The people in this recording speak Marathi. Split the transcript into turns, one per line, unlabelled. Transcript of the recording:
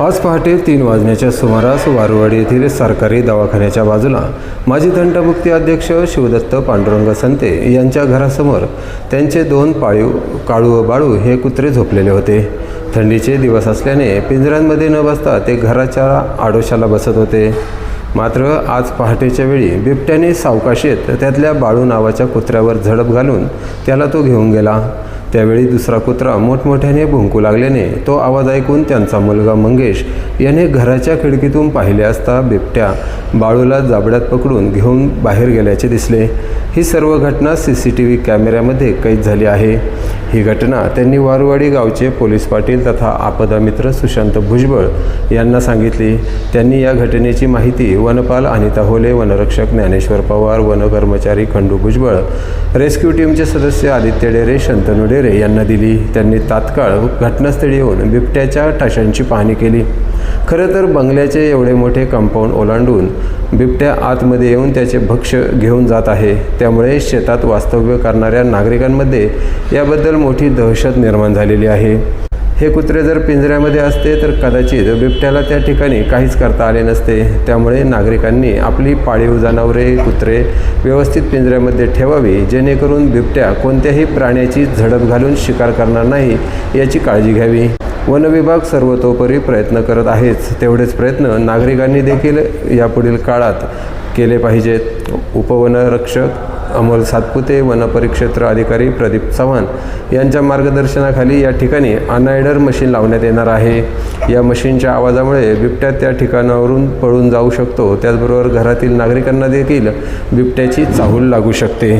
आज पहाटे तीन वाजण्याच्या सुमारास वारुवाडी येथील सरकारी दवाखान्याच्या बाजूला माजी दंडमुक्ती अध्यक्ष शिवदत्त पांडुरंग संते यांच्या घरासमोर त्यांचे दोन पाळीव काळू व बाळू हे कुत्रे झोपलेले होते. थंडीचे दिवस असल्याने पिंजऱ्यांमध्ये न बसता ते घराच्या आडोशाला बसत होते. मात्र आज पहाटेच्या वेळी बिबट्याने सावकाशीत त्यातल्या बाळू नावाच्या कुत्र्यावर झडप घालून त्याला तो घेऊन गेला. त्यावेळी दुसरा कुत्रा मोठमोठ्याने भुंकू लागल्याने तो आवाज ऐकून त्यांचा मुलगा मंगेश याने घराच्या खिडकीतून पाहिले असता बिबट्या बाळूला जाबड्यात पकडून घेऊन बाहेर गेल्याचे दिसले. ही सर्व घटना सी सी टी व्ही कॅमेऱ्यामध्ये कैद झाली आहे. ही घटना त्यांनी वारुवाडी गावचे पोलीस पाटील तथा आपदा मित्र सुशांत भुजबळ यांना सांगितली. त्यांनी या घटनेची माहिती वनपाल अनिता होले वनरक्षक ज्ञानेश्वर पवार वन कर्मचारी खंडू भुजबळ रेस्क्यू टीमचे सदस्य आदित्य डेरे शंतनू डेरे यांना दिली. त्यांनी तात्काळ घटनास्थळी येऊन बिबट्याच्या टाशांची पाहणी केली. खरं तर बंगल्याचे एवढे मोठे कंपाऊंड ओलांडून बिबट्या आतमध्ये येऊन त्याचे भक्ष्य घेऊन जात आहे. त्यामुळे शेतात वास्तव्य करणाऱ्या नागरिकांमध्ये याबद्दल मोठी दहशत निर्माण झालेली आहे. हे कुत्रे जर पिंजऱ्यामध्ये असते तर कदाचित बिबट्याला त्या ठिकाणी काहीच करता आले नसते. त्यामुळे नागरिकांनी आपली पाळीव जनावरे कुत्रे व्यवस्थित पिंजऱ्यामध्ये ठेवावी जेणेकरून बिबट्या कोणत्याही प्राण्याची झडप घालून शिकार करणार नाही याची काळजी घ्यावी. वन विभाग सर्वतोपरी प्रयत्न करत आहेच तेवढेच प्रयत्न नागरिकांनी देखील यापुढील काळात केले पाहिजेत. उपवनरक्षक अमोल सातपुते वनपरिक्षेत्र अधिकारी प्रदीप चव्हाण यांच्या मार्गदर्शनाखाली या ठिकाणी अनायडर मशीन लावण्यात येणार आहे. या मशीनच्या आवाजामुळे बिबट्या त्या ठिकाणावरून पळून जाऊ शकतो. त्याचबरोबर घरातील नागरिकांना देखील बिबट्याची चाहूल लागू शकते.